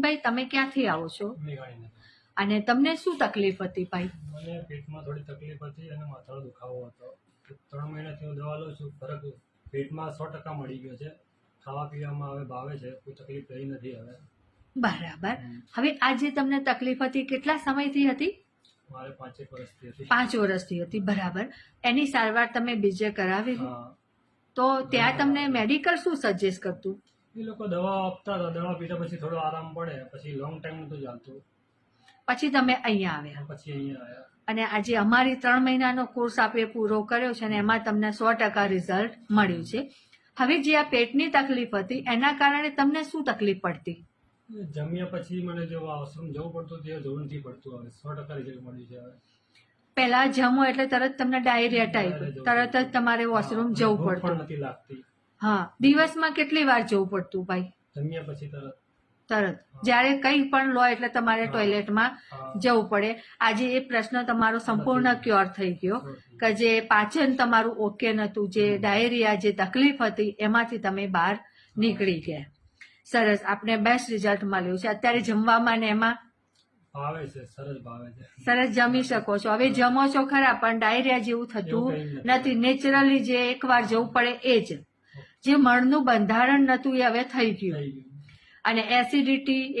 અરવિંદભાઈ તમે ક્યાંથી આવો છો? અને તમને શું તકલીફ હતી ભાઈ? મને પેટમાં થોડી તકલીફ હતી અને માથાનો દુખાવો હતો. ત્રણ મહિનાથી હું દવા લઉં છું ફરક પેટમાં સો ટકા મળી ગયો છે. ખાવા પીવામાં હવે ભાવે છે કોઈ તકલીફ રહી નથી હવે. બરાબર. હવે આ જે તમને તકલીફ હતી કેટલા સમયથી હતી? મારે પાંચેક વર્ષથી હતી. પાંચ વર્ષથી હતી બરાબર. એની સારવાર તમે બીજે કરાવી તો ત્યાં તમને મેડિકલ શું સજેસ્ટ કરતું? એ લોકો દવા આપતા હતા દવા પીધા પછી થોડો આરામ પડે પછી લોંગ ટાઈમ નતું ચાલતું. પછી તમે અહીંયા આવ્યા? પછી અહીંયા આવ્યા. અને આજે અમારી ત્રણ મહિનાનો કોર્સ આપણે પૂરો કર્યો છે અને એમાં તમને સો ટકા રિઝલ્ટ મળ્યું છે. હવે જે આ પેટની તકલીફ હતી એના કારણે તમને શું તકલીફ પડતી? જમ્યા પછી મને જો આશ્રમ જવું પડતું તે જવું નથી પડતું હવે. સો ટકા રિઝલ્ટ મળ્યું છે હવે. પહેલા જમો એટલે તરત તમને ડાયરિયા ટાઈપ તરત જ તમારે વોશરૂમ જવું પડતું. નથી લાગતી. હા દિવસમાં કેટલી વાર જવું પડતું ભાઈ? જમ્યા પછી તરત. તરત. જ્યારે કંઈ પણ લો એટલે તમારે ટોયલેટમાં જવું પડે. આજે એ પ્રશ્ન તમારો સંપૂર્ણ ક્યોર થઈ ગયો કે જે પાચન તમારું ઓકે નહોતું જે ડાયરિયા જે તકલીફ હતી એમાંથી તમે બહાર નીકળી ગયા. સરસ. આપણે બેસ્ટ રિઝલ્ટ મળ્યું છે. અત્યારે જમવામાં ને એમાં? ભાવે છે. સરસ ભાવે છે. સરસ જમી શકો છો. હવે જમો છો ખરા પણ ડાયરિયા જેવું થતું નથી. નથી. નેચરલી જે એકવાર જવું પડે એ જ. જે મળનું બંધારણ નતું એ હવે થઈ ગયું. અને એસિડિટી